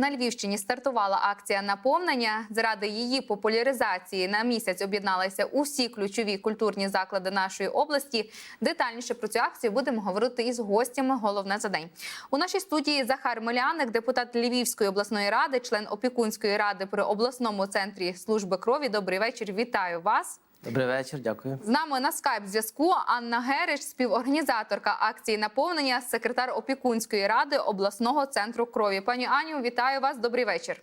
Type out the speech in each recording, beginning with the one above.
на Львівщині стартувала акція наповнення. Заради її популяризації на місяць об'єдналися усі ключові культурні заклади нашої області. Детальніше про цю акцію будемо говорити із гостями. Головне за день у нашій студії Захар Миляник, депутат Львівської обласної ради, член опікунської ради при обласному центрі служби крові. Добрий вечір. Вітаю вас. Добрий вечір, дякую. З нами на скайп зв'язку Анна Герич, співорганізаторка акції наповнення, секретар опікунської ради обласного центру крові. Пані Аню, вітаю вас. Добрий вечір.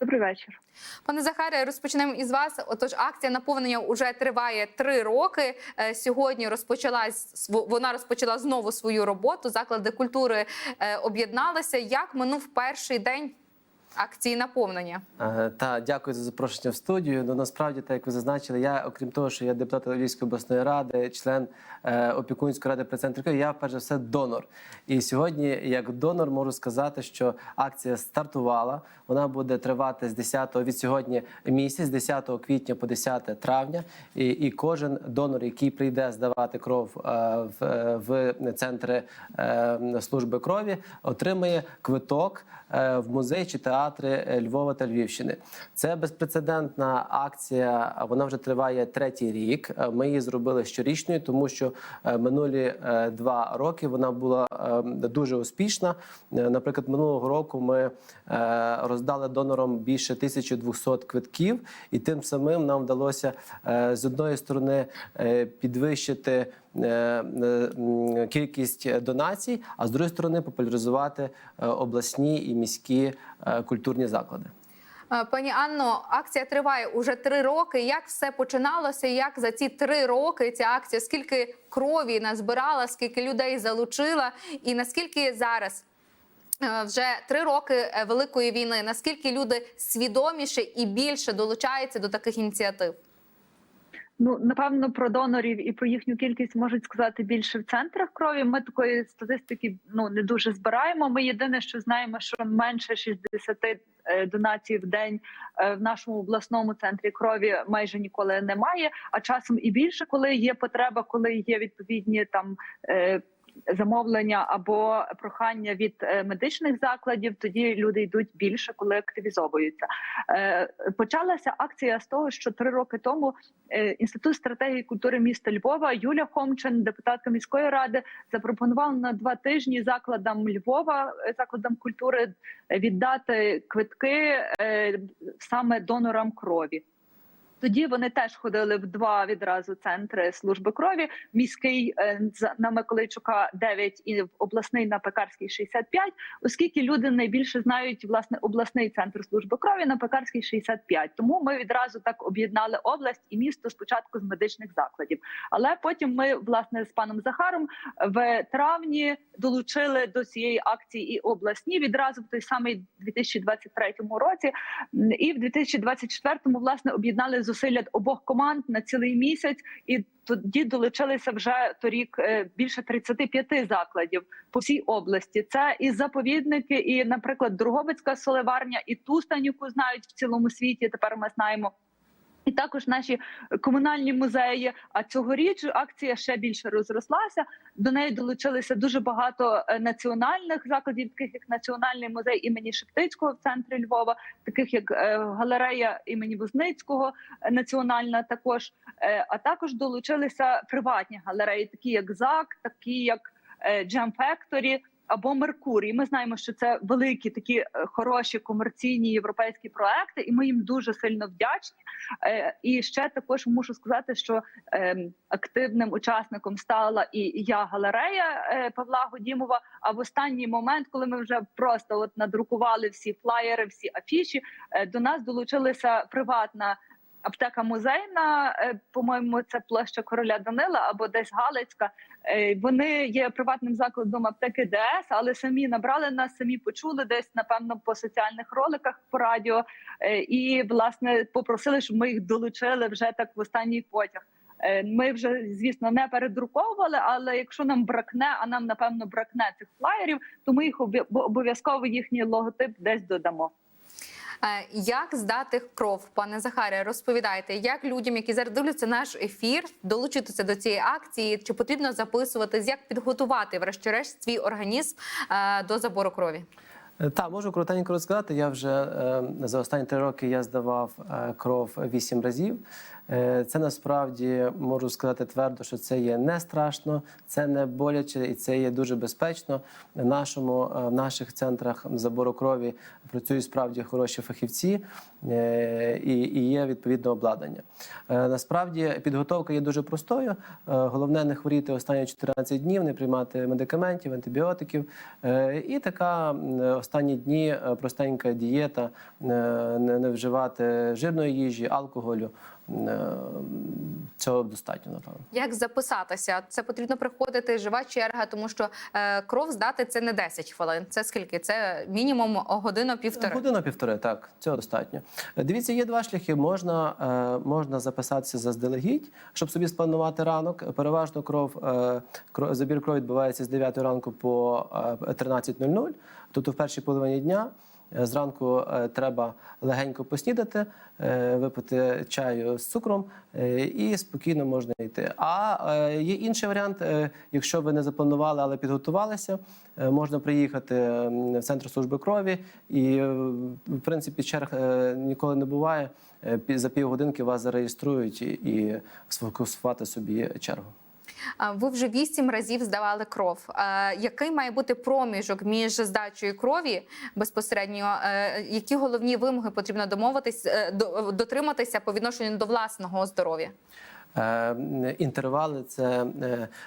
Добрий вечір. Пане Захаре, розпочнемо із вас. Отож, акція наповнення вже триває три роки. Е, Сьогодні розпочалась вона розпочала знову свою роботу. Заклади культури е, об'єдналися. Як минув перший день акції наповнення? Та дякую за запрошення в студію. Ну насправді, так як ви зазначили, я, окрім того, що я депутат Львівської обласної ради, член е, опікунської ради при я перш за все донор. І сьогодні, як донор, можу сказати, що акція стартувала. Вона буде тривати з 10 від сьогодні місяць, з 10 квітня по 10 травня. І, і кожен донор, який прийде здавати кров е, в, в центри е, служби крові, отримає квиток е, в музей чи театри е, Львова та Львівщини. Це безпрецедентна акція. Вона вже триває третій рік. Е, Ми її зробили щорічною, тому що е, минулі два роки вона була е, дуже успішна. Наприклад, минулого року ми роздали донорам більше 1200 квитків, і тим самим нам вдалося з одної сторони підвищити. Е, е, Кількість донацій, а з другої сторони популяризувати е, обласні і міські культурні заклади. Пані Анно, акція триває уже три роки. Як все починалося? Як за ці три роки ця акція? Скільки крові назбирала, скільки людей залучила, і наскільки зараз? Вже три роки великої війни. Наскільки люди свідоміше і більше долучаються до таких ініціатив? Ну напевно про донорів і про їхню кількість можуть сказати більше в центрах крові. Ми такої статистики ну не дуже збираємо. Ми єдине, що знаємо, що менше 60 е, донацій в день е, в нашому обласному центрі крові майже ніколи немає. А часом і більше, коли є потреба, коли є відповідні там. Замовлення або прохання від е, медичних закладів, тоді люди йдуть більше, коли активізовуються. Е, Почалася акція з того, що три роки тому е, інститут стратегії культури міста Львова Юля Хомчин, депутатка міської ради, запропонував на два тижні закладам Львова, закладам культури віддати квитки саме донорам крові. Тоді вони теж ходили в два відразу центри служби крові: міський е, на Миколайчука 9 і обласний на Пекарській 65, оскільки люди найбільше знають власне обласний центр служби крові на Пекарській 65. Тому ми відразу так об'єднали область і місто спочатку з медичних закладів. Але потім ми власне з паном Захаром в травні долучили до цієї акції і обласні відразу в той самий 2023 році. І в 2024-му власне об'єднали зусилля обох команд на цілий місяць, і тоді долучилися вже торік е, більше 35 закладів по всій області. Це і заповідники, і, наприклад, Другобицька соливарня, і Тустань, яку знають в цілому світі. Тепер ми знаємо. І також наші комунальні музеї. А цьогоріч акція ще більше розрослася. До неї долучилися дуже багато е, національних закладів, таких як Національний музей імені Шептицького в центрі Львова, таких як е, галерея імені Возницького, е, національна також. Е, А також долучилися приватні галереї, такі як ЗАК, такі як е, Jam Factory або Меркурій. Ми знаємо, що це великі такі е, хороші комерційні європейські проекти, і ми їм дуже сильно вдячні. Е, І ще також мушу сказати, що ем, активним учасником стала і я галерея е, Павла Годімова. А в останній момент, коли ми вже просто от надрукували всі флаєри, всі афіші, до нас долучилася приватна. Аптека музейна, е, по-моєму, це площа короля Данила або десь Галицька. Е, Вони є приватним закладом аптеки ДС, але самі набрали нас, самі почули десь, напевно, по соціальних роликах по радіо. Е, І власне попросили, щоб ми їх долучили вже так в останній потяг. Ми вже звісно не передруковували, але якщо нам бракне, а нам напевно бракне цих флаєрів, то ми їх обов'язково їхній логотип десь додамо. Е, Як здати кров, пане Захаре, розповідайте, як людям, які зараз дивляться наш ефір, долучитися до цієї акції? Чи потрібно записуватись? Як підготувати, врешті-решт, свій організм е, до забору крові? Так, можу коротенько розказати. Я вже е, за останні три роки я здавав е, кров вісім разів. Е, Це насправді можу сказати твердо, що це є не страшно, це не боляче і це є дуже безпечно. В нашому е, в наших центрах забору крові працюють справді хороші фахівці е, і, і є відповідне обладнання. Е, Насправді підготовка є дуже простою. Е, Головне не хворіти останні 14 днів, не приймати медикаментів, антибіотиків. Е, І така останні дні е, простенька дієта, е, не не вживати жирної їжі, алкоголю. Е, Цього достатньо, напевно. Як записатися? Це потрібно приходити жива черга, тому що е, кров здати це не 10 хвилин. Це скільки? Це мінімум година півтори. Година півтори, так, цього достатньо. Е, Дивіться, є два шляхи. Можна, е, можна записатися заздалегідь, щоб собі спланувати ранок. Переважно кров, е, кро- забір крові відбувається з 9 ранку по е, 13.00, тобто в першій половині дня. Е, Зранку е, треба легенько поснідати, е, випити чаю з цукром і спокійно можна йти. А є інший варіант, якщо ви не запланували, але підготувалися, можна приїхати в центр служби крові, і в принципі черг ніколи не буває. За півгодинки вас зареєструють і сфокусувати собі чергу. Ви вже вісім разів здавали кров. Який має бути проміжок між здачею крові безпосередньо? Е, Які головні вимоги потрібно домовитись е, до- дотриматися по відношенню до власного здоров'я? Е, Інтервали це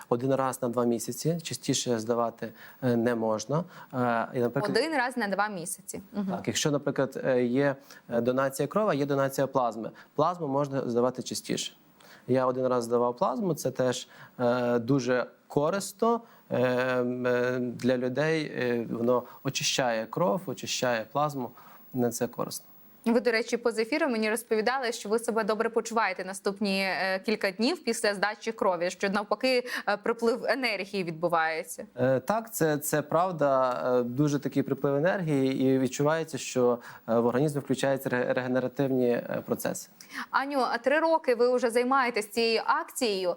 один раз на два місяці. Частіше здавати не можна. І, наприклад, Один раз на два місяці. Мгм. Так, якщо, наприклад, є донація крові, є донація плазми. Плазму можна здавати частіше. Я один раз здавав плазму, це теж е, дуже корисно е, е, для людей. Воно очищає кров, очищає плазму. На це корисно. Ви, до речі, поза ефіром мені розповідали, що ви себе добре почуваєте наступні е, кілька днів після здачі крові, що навпаки е, приплив енергії відбувається. Е, Так, це, це правда. Дуже такий приплив енергії, і відчувається, що в організмі включаються регенеративні процеси. Аню, а три роки ви вже займаєтесь цією акцією,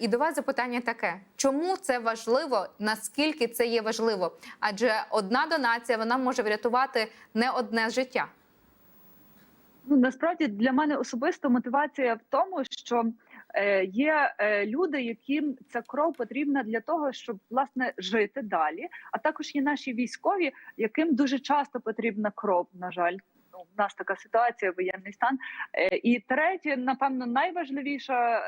і до вас запитання таке: чому це важливо? Наскільки це є важливо? Адже одна донація вона може врятувати не одне життя. Ну насправді для мене особисто мотивація в тому, що е, є е, люди, яким ця кров потрібна для того, щоб власне жити далі. А також є наші військові, яким дуже часто потрібна кров. На жаль, ну в нас така ситуація, воєнний стан. Е, і третє, напевно, найважливіша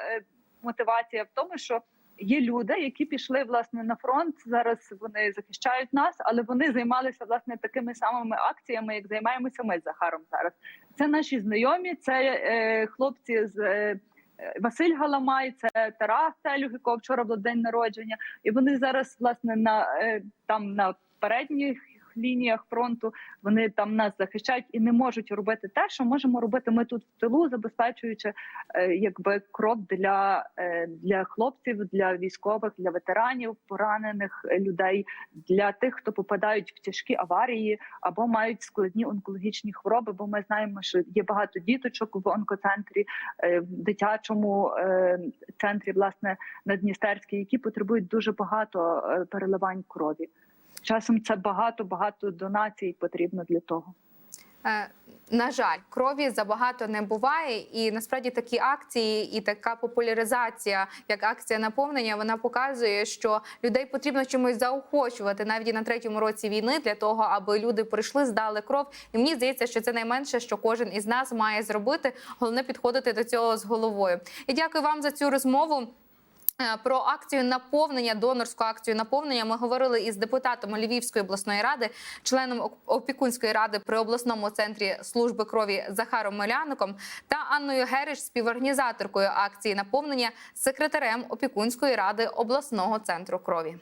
мотивація в тому, що є люди, які пішли власне на фронт. Зараз вони захищають нас, але вони займалися власне такими самими акціями, як займаємося ми з Захаром зараз. Це наші знайомі, це е, хлопці з. е, Василь Галамай, це Тарас Телюх, якого вчора був день народження, і вони зараз власне на е, там на передніх лініях фронту вони там нас захищають і не можуть робити те, що можемо робити ми тут в тилу, забезпечуючи е, якби кров для, е, для хлопців, для військових, для ветеранів, поранених е, людей, для тих, хто попадають в тяжкі аварії або мають складні онкологічні хвороби. Бо ми знаємо, що є багато діточок в онкоцентрі, в дитячому центрі, власне, на Дністерській, які потребують дуже багато переливань крові. Часом це багато багато донацій потрібно для того. Е, На жаль, крові забагато не буває, і насправді такі акції і така популяризація, як акція наповнення, вона показує, що людей потрібно чимось заохочувати навіть і на третьому році війни для того, аби люди прийшли, здали кров. І мені здається, що це найменше, що кожен із нас має зробити. Головне підходити до цього з головою. І дякую вам за цю розмову. Е, Про акцію наповнення, донорську акцію наповнення ми говорили із депутатом Львівської обласної ради, членом опікунської ради при обласному центрі служби крові Захаром Меляником та Анною Гериш, співорганізаторкою акції наповнення, секретарем опікунської ради обласного центру крові.